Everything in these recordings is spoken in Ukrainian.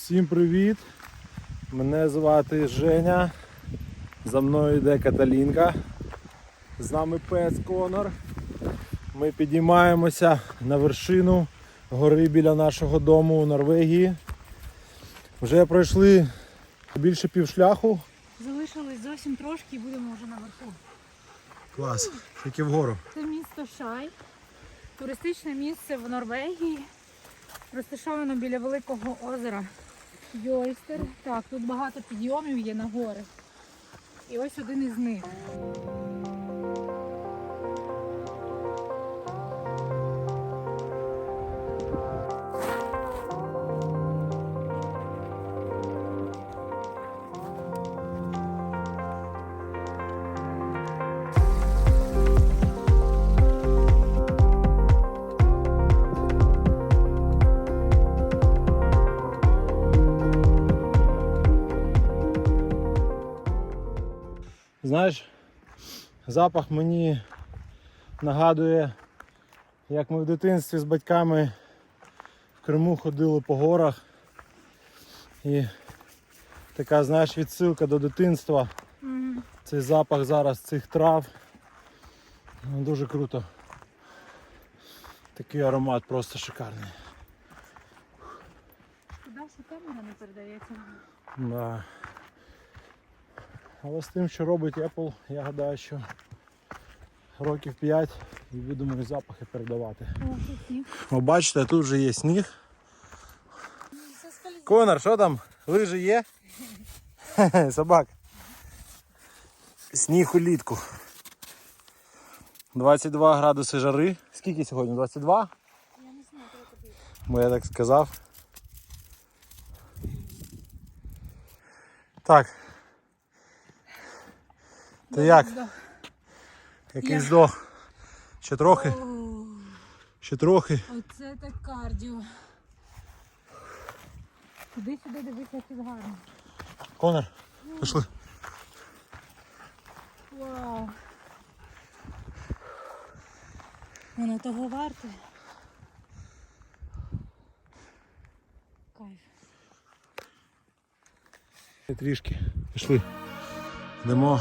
Всім привіт! Мене звати Женя. За мною йде Каталінка. З нами пес Конор. Ми підіймаємося на вершину гори біля нашого дому у Норвегії. Вже пройшли більше півшляху. Залишилось зовсім трошки і будемо вже наверху. Клас, тільки вгору. Це місто Шай, туристичне місце в Норвегії, розташовано біля великого озера Йойстер. Так, тут багато підйомів є на гори. І ось один із них. Знаєш, запах мені нагадує, як ми в дитинстві з батьками в Криму ходили по горах. І така, знаєш, відсилка до дитинства. М, Цей запах зараз цих трав. Ну, Дуже круто. Такий аромат просто шикарний. Шкода, що камера не передається. Да. Але з тим, що робить Apple, я гадаю, що років 5 і будемо і запахи передавати. О, бачите, тут вже є сніг. Конор, що там? Лижі є? Собак. Сніг улітку. 22 градуси жари. Скільки сьогодні? 22? Я не знаю, треба. Бо я так сказав. Так. Ти як? Який здох? Ще трохи? Ще трохи. Оце так кардіо. Сюди сюди дивися, як тут гарно. Конор, пішли. Вау. Воно того варте. Кайф. Трішки. Пішли. Йдемо.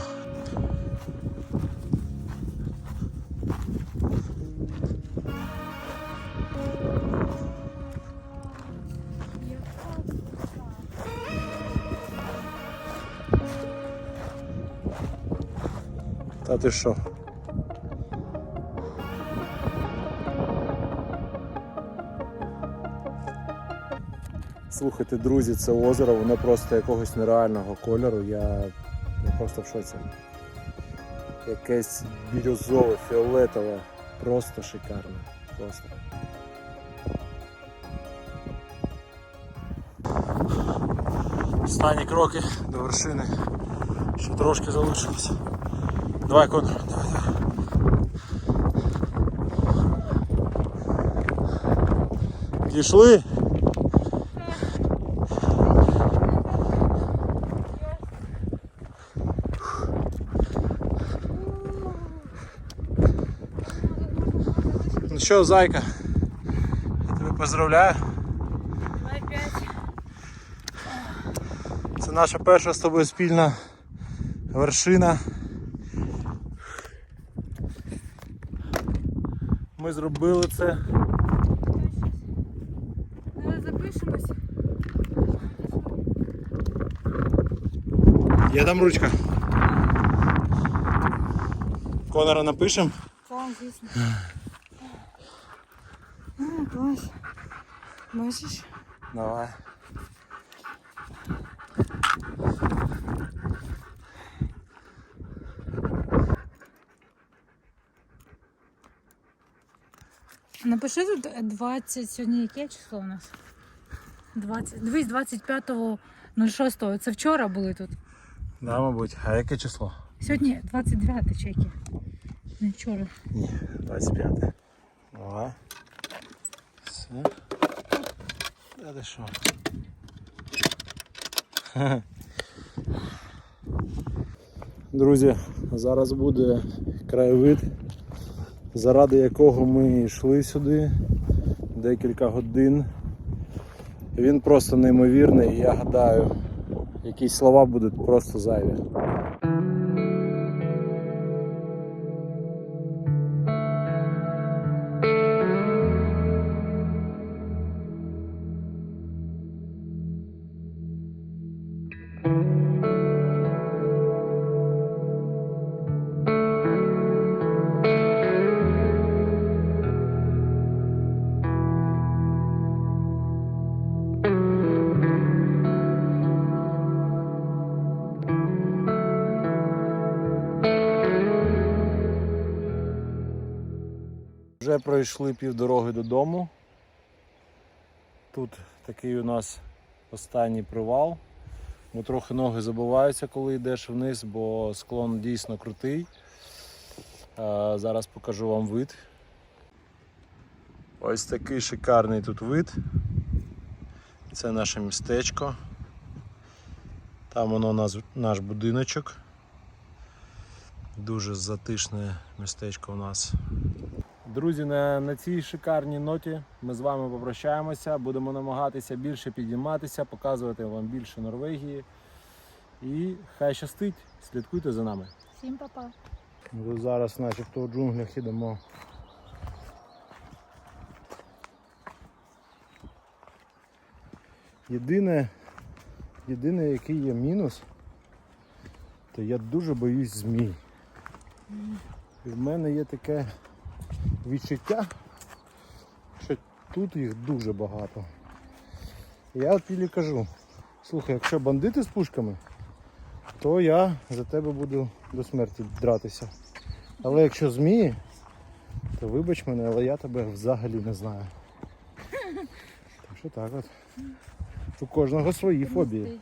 Та ти що? Слухайте, друзі, це озеро, воно просто якогось нереального кольору. Я, я просто в шоці. Якесь бірюзове, фіолетове, просто шикарне. Просто. Останні кроки до вершини. Ще трошки залишилося. Давай, Конор, давай, давай. Пішли. Ну що, зайка, я тебе поздравляю. Це наша перша з тобою спільна вершина. Ми зробили це. Запишемось. Є там ручка. Конора напишемо. Так, звісно. А, клас. Бачиш? Давай. Напиши тут 20, сьогодні яке число у нас? 20, дивись, 25.06. Це вчора були тут. Да, мабуть. А яке число? Сьогодні 29 чеки. Не вчора. Ні, 25. Давай. Все. Та ти що? Друзі, зараз буде краєвид, заради якого ми йшли сюди декілька годин. Він просто неймовірний, і я гадаю, якісь слова будуть просто зайві. Вже пройшли півдороги додому. Тут такий у нас останній привал. Бо трохи ноги забиваються, коли йдеш вниз, бо склон дійсно крутий. Зараз покажу вам вид. Ось такий шикарний тут вид. Це наше містечко. Там воно наш, наш будиночок. Дуже затишне містечко у нас. Друзі, на, на цій шикарній ноті ми з вами попрощаємося. Будемо намагатися більше підійматися, показувати вам більше Норвегії. І хай щастить, слідкуйте за нами. Всім па-па. Ми зараз начебто у джунглях ідемо. Єдине, єдине, який є мінус, то я дуже боюсь змій. І в мене є таке відчуття, що тут їх дуже багато. Я от Пілі кажу, слухай, якщо бандити з пушками, то я за тебе буду до смерті дратися. Але якщо змії, то вибач мене, але я тебе взагалі не знаю. Так що так от. У кожного свої фобії.